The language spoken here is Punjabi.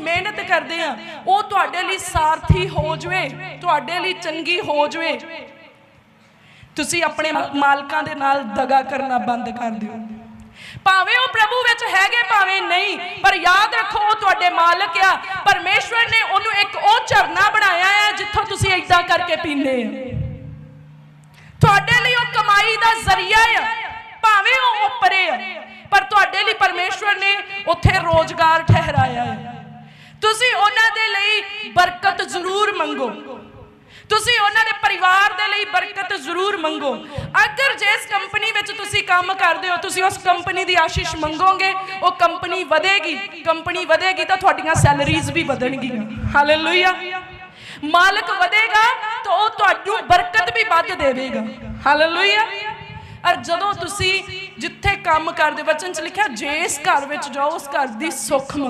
ਮਿਹਨਤ ਕਰਦੇ ਆ, ਉਹ ਤੁਹਾਡੇ ਲਈ ਸਾਰਥੀ ਹੋ ਜਵੇ, ਤੁਹਾਡੇ ਲਈ ਚੰਗੀ ਹੋ ਜਵੇ। ਤੁਸੀਂ ਆਪਣੇ ਮਾਲਕਾਂ ਦੇ ਨਾਲ ਦਗਾ ਕਰਨਾ ਬੰਦ ਕਰ ਦਿਓ। ਭਾਵੇਂ ਉਹ ਪ੍ਰਭੂ ਵਿੱਚ ਹੈਗੇ, ਭਾਵੇਂ ਨਹੀਂ, ਪਰ ਯਾਦ ਰੱਖੋ, ਉਹ ਤੁਹਾਡੇ ਮਾਲਕ ਆ। ਪਰਮੇਸ਼ਵਰ ਨੇ ਉਹਨੂੰ ਇੱਕ ਉਹ ਝਰਨਾ ਬਣਾਇਆ ਹੈ, ਜਿੱਥੋਂ ਤੁਸੀਂ ਏਦਾਂ ਕਰਕੇ ਪੀਂਦੇ ਆ। ਤੁਹਾਡੇ ਲਈ ਉਹ ਕਮਾਈ ਦਾ ਜ਼ਰੀਆ ਆ। ਭਾਵੇਂ ਉਹ ਉੱਪਰੇ ਆ, ਪਰ ਤੁਹਾਡੇ ਲਈ ਪਰਮੇਸ਼ਵਰ ਨੇ ਉੱਥੇ ਰੋਜ਼ਗਾਰ ਠਹਿਰਾਇਆ ਹੈ ਤੁਸੀਂ ਉਹਨਾਂ ਦੇ ਲਈ ਬਰਕਤ ਜ਼ਰੂਰ ਮੰਗੋ। ਤੁਸੀਂ ਉਹਨਾਂ ਦੇ ਪਰਿਵਾਰ ਦੇ ਲਈ ਬਰਕਤ ਜ਼ਰੂਰ ਮੰਗੋ। ਅਗਰ ਜਿਸ ਕੰਪਨੀ ਵਿੱਚ ਤੁਸੀਂ ਕੰਮ ਕਰਦੇ ਹੋ, ਤੁਸੀਂ ਉਸ ਕੰਪਨੀ ਦੀ ਆਸ਼ੀਸ਼ ਮੰਗੋਗੇ, ਉਹ ਕੰਪਨੀ ਵਧੇਗੀ। ਕੰਪਨੀ ਵਧੇਗੀ ਤਾਂ ਤੁਹਾਡੀਆਂ ਸੈਲਰੀਜ਼ ਵੀ ਵਧਣਗੀਆਂ। ਹਾਲੇਲੂਇਆ ਮਾਲਕ ਵਧੇਗਾ ਤਾਂ ਉਹ ਤੁਹਾਨੂੰ ਬਰਕਤ ਵੀ ਵੱਧ ਦੇਵੇਗਾ। ਹਾਲੇਲੂਇਆ ਔਰ ਜਦੋਂ ਤੁਸੀਂ ਜਿੱਥੇ ਕੰਮ ਕਰਦੇ ਵਚਨ ਚ ਲਿਖਿਆ ਜਿਸ ਘਰ ਵਿੱਚ ਜਾਓ, ਉਸ ਘਰ ਦੀ ਸੁੱਖ